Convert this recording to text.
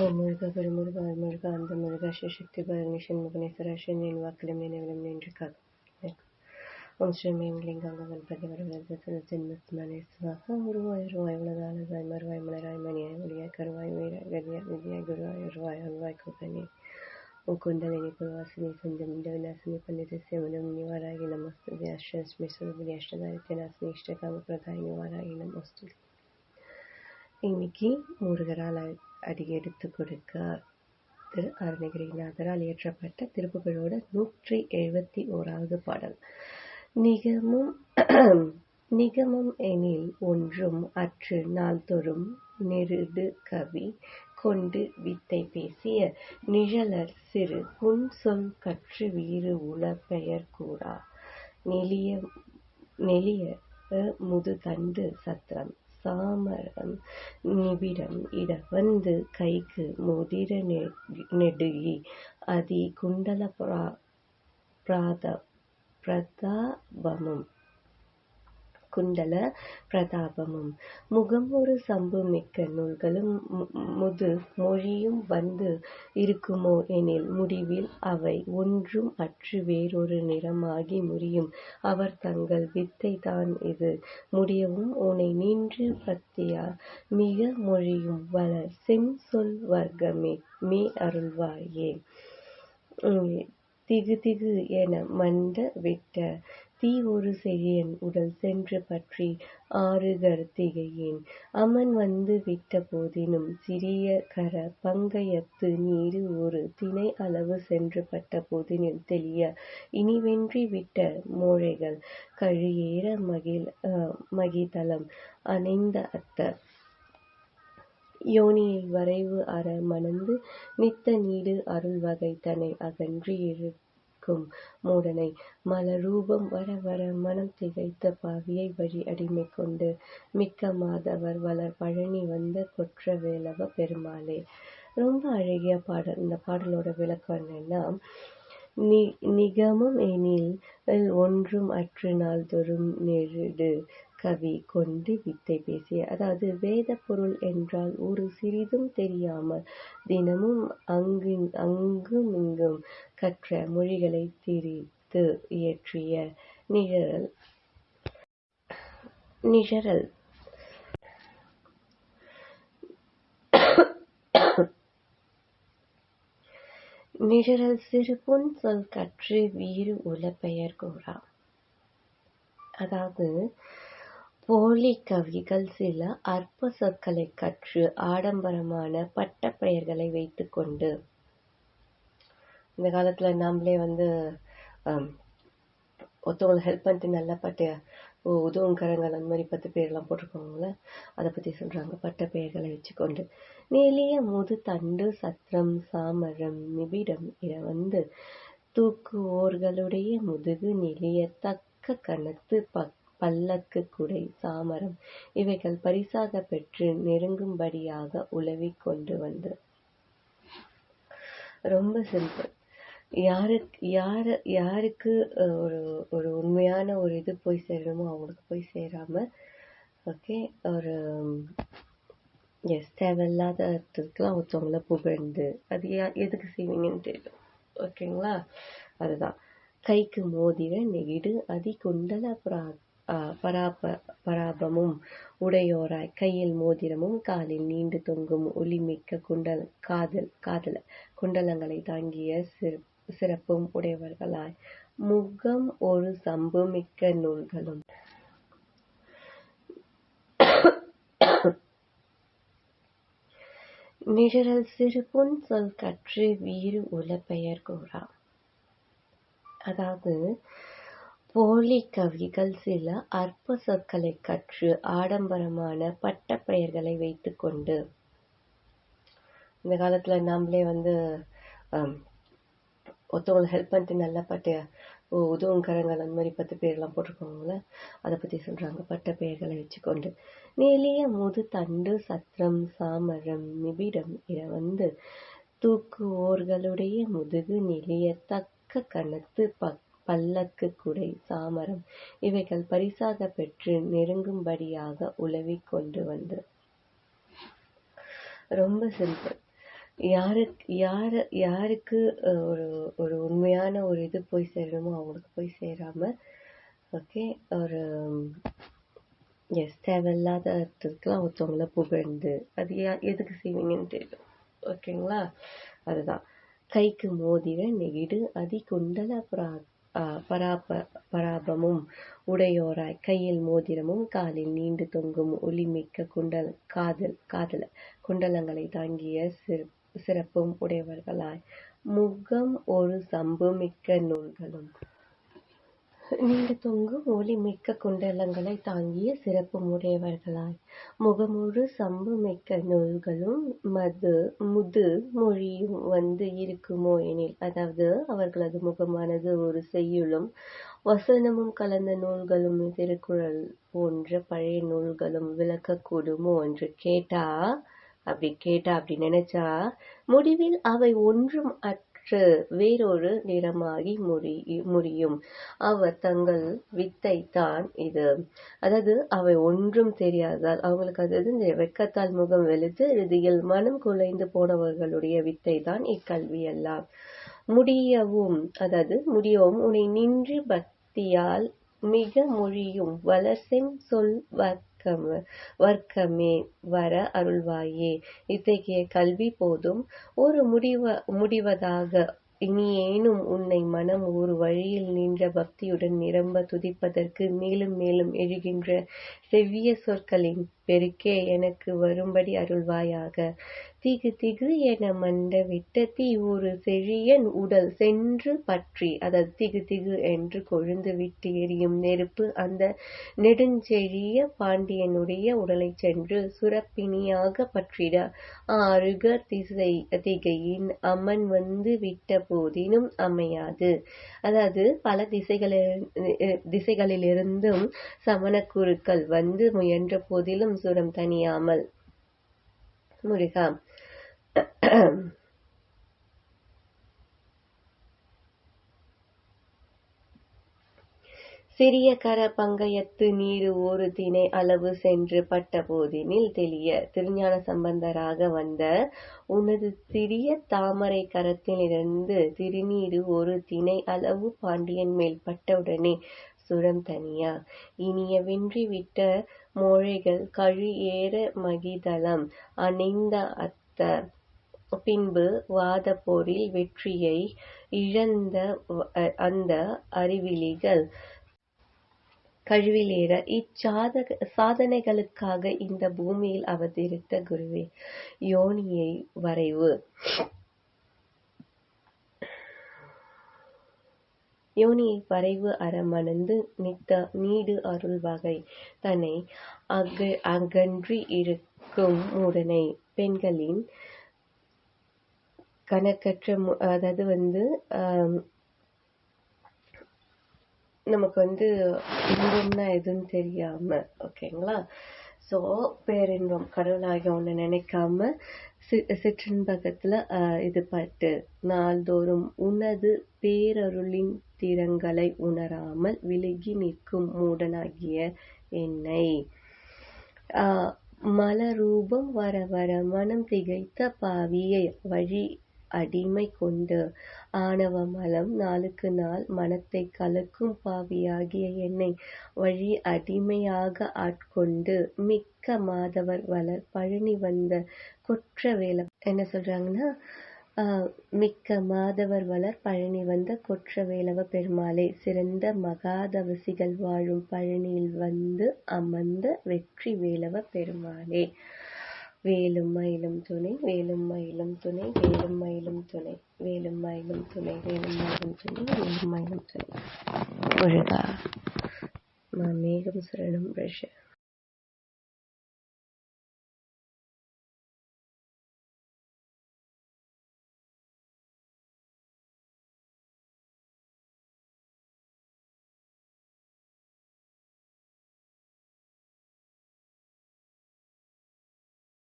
ஓம் முருகா பெருமுருகா அருமுருகா அந்த முருகா சிவசக்தி பரணி சண்முகனேஸ்வரா சனியின் வாக்கிலும் நினைவிலும் நின்று காக்கும் ஓம் ஸ்ரீ மேம்லிங்காங்க கணபதி வரவரது ஜென்மஸ்மனே சுவாக உருவாய் உருவாய் உலகானதாய் மறுவாய் மலராய் மணியாய் ஒளியாய் கருவாய் உயிராய் கதியாய் விதியாய் குருவாய் உருவாய் அருவாய் குகனே ஓ குண்டலினி புர்வாசினி சஞ்சம் இந்த விநாசினி பண்டித சிவனம் நிவாராகி நமஸ்து அஷ்டஸ்மி சுரபுரி அஷ்டதாரித்யநாசினி இஷ்டகாம பிரதாய் நிவாராகி நமஸ்து இன்னைக்கு முருகரால் அடி எடுத்து கொடுக்க திரு அருணகிரிநாதரால் இயற்றப்பட்ட திருப்புகழோட நூற்றி எழுபத்தி ஓராவது பாடல். நிகமும் நிகமும் எனில் ஒன்றும் அற்று நாள்தோறும் நெருடு கவி கொண்டு வித்தை பேசிய நிழலர் சிறு புன் சொல் கற்று வீறு உல பெயர் கூறா. நெளிய நெளிய முது தண்டு சத்திரம். சாமரம் நிபிடம் இட வந்து கைக்கு முதிர நெடுகி அதி குண்டல பிராத பிரதாபமும் குண்டல பிரதாபமும். முகம் ஒரு சம்பு மிக்க நூல்களும் முது மொழியும் வந்து இருக்குமோ எனில் முடிவில் அவை ஒன்றும் அற்று வேறொரு நிறமாகி முறியும். அவர் தங்கள் வித்தை தான் இது. முடியவும் உனை நின்று பத்தியா? மிக மொழியும் வளர் செம் சொல் வர்க்கமே. மே அருள்வாயே. திகு திகு என மண்ட விட்ட தீ ஒரு செழியன் உடல் சென்று பற்றி ஆறுகர் திகையேன். அமன் வந்து விட்ட போதினும் சிறிய கர பங்கயத்து நீரு ஒரு திணை அளவு சென்று பட்ட போதினில் தெளிய இனிவென்றி விட்ட மோழைகள் கழியேற மகிழ் மகிதலம் அணைந்த அத்த. யோனியை வரைவு அற மணந்து நித்த நீடு அருள் வகை தனை அகன்றி இருக்கும் மூடனை மலரூபம் வர வர மனம் திகைத்த பாவியை வழி அடிமை கொண்டு மிக்க மாதவர் வளர் பழனி வந்த கொற்ற வேலவ பெருமாளே. ரொம்ப அழகிய பாடல். இந்த பாடலோட விளக்கம் என்னன்னா நிகமம் எனில் ஒன்றும் அற்று நாள்தோறும் நெருடு. கவி கொண்டு வித்தை பேசிய அதாவது வேத பொருள் என்றால் ஒரு சிறிதும் தெரியாமல் தினமும் அங்கு அங்கும் இங்கும் கற்ற மொழிகளை திரித்து இயற்றிய நிழல் நிழல் நிழல் சிறுபுன் சொல் கற்று வீறு உல பெயர் கூறா. அதாவது போலி கவிகள் சில அற்ப சொற்களை கற்று ஆடம்பரமான பட்ட பெயர்களை வைத்துக்கொண்டு இந்த காலத்துல நாமளே வந்து ஒருத்தவங்களை ஹெல்ப் பண்ணிட்டு நல்லா பட்ட உதவுங்கரங்கள் அந்த மாதிரி பத்து பேர்லாம் போட்டிருக்கோங்கள அதை பற்றி சொல்கிறாங்க பட்ட பெயர்களை வச்சுக்கொண்டு நெளிய முது தண்டு சத்திரம் சாமரம் நிபிடம் இதை வந்து தூக்குவோர்களுடைய முதுகு நெளிய தக்க கணத்து பக் பல்லக்கு குடை சாமரம் இவைகள் பரிசாக பெற்று நெருங்கும்படியாக உலவிக் கொண்டு வந்து. ரொம்ப சிம்பிள் யாருக்கு யாரு யாருக்கு ஒரு ஒரு உண்மையான ஒரு இது போய் சேரணுமோ அவங்களுக்கு போய் சேராம ஓகே ஒரு எஸ் தேவையில்லாத இடத்துக்குலாம் ஒருத்தவங்கள புகழ்ந்து அது எதுக்கு செய்வீங்கன்னு தெரியும் ஓகேங்களா அதுதான். கைக்கு மோதிர நெகிடு அதி குண்டல புரா பராப பராபமும் உடையோராய் கையில் மோதிரமும் காலில் நீண்டு தொங்கும் ஒளிமிக்க குண்டல் காதல் காதல குண்டலங்களை தாங்கிய சிறப்பும் உடையவர்களாய். முகம் ஒரு சம்பு மிக்க நூல்களும். நிழல் சிறுபுன் சொல் கற்று வீறு உல பெயர் கூறா. அதாவது போலி கவிகள் சில அற்ப சொற்களை கற்று ஆடம்பரமான பட்ட பெயர்களை வைத்துக்கொண்டு இந்த காலத்துல நாமளே வந்து ஒருத்தவங்களை ஹெல்ப் பண்ணிட்டு நல்ல பட்ட உதவுங்கரங்கள் அந்த மாதிரி பத்து பேர்லாம் போட்டிருக்கோங்கள அதை பற்றி சொல்கிறாங்க பட்ட பெயர்களை வச்சுக்கொண்டு. நெளிய முது தண்டு சத்திரம் சாமரம் நிபிடம் இதை வந்து தூக்குவோர்களுடைய முதுகு நெளிய தக்க கணத்து பக் பல்லக்கு குடை சாமரம் இவைகள் பரிசாக பெற்று நெருங்கும்படியாக உழவி கொண்டு வந்து. ரொம்ப சிம்பிள் யாருக்கு யாரு யாருக்கு ஒரு ஒரு உண்மையான ஒரு இது போய் சேரணுமோ அவங்களுக்கு போய் சேராம ஓகே ஒரு எஸ் தேவையில்லாத இடத்துக்குலாம் ஒருத்தவங்கள புகழ்ந்து அது யா- எதுக்கு செய்வீங்கன்னு தெரியும் ஓகேங்களா அதுதான். கைக்கு மோதிர நெகிடு அதி குண்டல பரா பராப பராபமும் உடையோராய் கையில் மோதிரமும் காலில் நீண்டு தொங்கும் ஒளிமிக்க குண்டல் காதல் காதல குண்டலங்களை தாங்கிய சிறப்பும் உடையவர்களாய். முகம் ஒரு சம்பு மிக்க நூல்களும். நீண்டு தொங்கும் ஒளிமிக்க குண்டலங்களை தாங்கிய சிறப்பும் உடையவர்களாய் முகமொரு சம்பு மிக்க நூல்களும் மது முது மொழியும் வந்து இருக்குமோ எனில் அதாவது அவர்களது முகமானது ஒரு செய்யுளும் வசனமும் கலந்த நூல்களும் திருக்குறள் போன்ற பழைய நூல்களும் விளக்கக்கூடுமோ என்று கேட்டா அப்படி கேட்டா அப்படி நினைச்சா முடிவில் அவை ஒன்றும் அற்று வேறொரு நிறமாகி முறி முறியும். அவர் தங்கள் வித்தை தான் இது. அதாவது அவை ஒன்றும் தெரியாதால் அவங்களுக்கு அதாவது இந்த வெட்கத்தால் முகம் வெளுத்து இறுதியில் மனம் குலைந்து போனவர்களுடைய வித்தை தான் இக்கல்வி எல்லாம் முடியவும் அதாவது முடியவும் உன்னை நின்று பக்தியால் மிக மொழியும் வளர்செம் சொல் வர்க்கம் வர்க்கமே வர அருள்வாயே. இத்தகைய கல்வி போதும். ஒரு முடிவ முடிவதாக இனியேனும் உன்னை மனம் ஒரு வழியில் நின்ற பக்தியுடன் நிரம்ப துதிப்பதற்கு மேலும் மேலும் எழுகின்ற செவ்விய சொற்களின் பெருக்கே எனக்கு வரும்படி அருள்வாயாக. திகு திகு என மண்ட விட்ட தீ ஒரு செழியன் உடல் சென்று பற்றி அதாவது திகு திகு என்று கொழுந்து விட்டு எரியும் நெருப்பு அந்த நெடுஞ்செழிய பாண்டியனுடைய உடலை சென்று சுரப்பிணியாக பற்றிட. ஆறுக திசை திகையின் அம்மன் வந்து விட்ட போதினும் அமையாது. அதாவது பல திசைகளில் திசைகளிலிருந்தும் சமணக்குருக்கள் வந்து முயன்ற போதிலும் சுரம் தனியாமல் முருகா. சிறிய கர பங்கயத்து நீரு ஒரு திணை அளவு சென்று பட்ட போதினில் தெளிய திருஞான சம்பந்தராக வந்த உனது சிறிய தாமரை கரத்திலிருந்து திருநீரு ஒரு திணை அளவு பாண்டியன் மேல் பட்டவுடனே சுரம் தனியா? இனிய வென்றி விட்ட மோழைகள் கழு ஏற மகிதளம். அணிந்த அத்த. பின்பு வாத போரில் வெற்றியை இழந்த அந்த அறிவிலிகள். கழுவிலேற. இச்சாத சாதனைகளுக்காக இந்த பூமியில் அவதரித்த குருவே யோனியை வரைவு. யோனியை வரைவு அறமணந்து நித்த நீடு அருள் வகை. தன்னை அக அகன்றி இருக்கும் மூடனை பெண்களின் கணக்கற்ற மு- அதாவது வந்து நமக்கு வந்து இன்பம்னா எதுன்னு தெரியாம ஓகேங்களா? ஸோ பேரின்பம் கடவுளாக ஒன்று நினைக்காம சி சிற்றின்பகத்துல இது பட்டு நாள்தோறும் உனது பேரருளின் திறங்களை உணராமல் விலகி நிற்கும் மூடனாகிய என்னை. மலரூபம் வர வர மனம் திகைத்த பாவியை வழி அடிமை கொண்டு ஆணவ மலம் நாளுக்கு நாள் மனத்தை கலக்கும் பாவியாகிய என்னை வழி அடிமையாக ஆட்கொண்டு மிக்க மாதவர் வளர் பழனி வந்த கொற்றவேல என்ன சொல்றாங்கன்னா மிக்க மாதவர் வளர் பழனி வந்த கொற்றவேலவ பெருமாளே சிறந்த மகாதவசிகள் வாழும் பழனியில் வந்து அமர்ந்த வெற்றி வேலவ பெருமாளே. வேலும் மயிலும் துணை வேலும் மயிலும் துணை வேலும் மயிலும் துணை வேலும் மயிலும் துணை வேலும் மயிலும் துணை வேலும் மயிலும் துணை. முருகா மாமேகம் சரணம் ரஷ.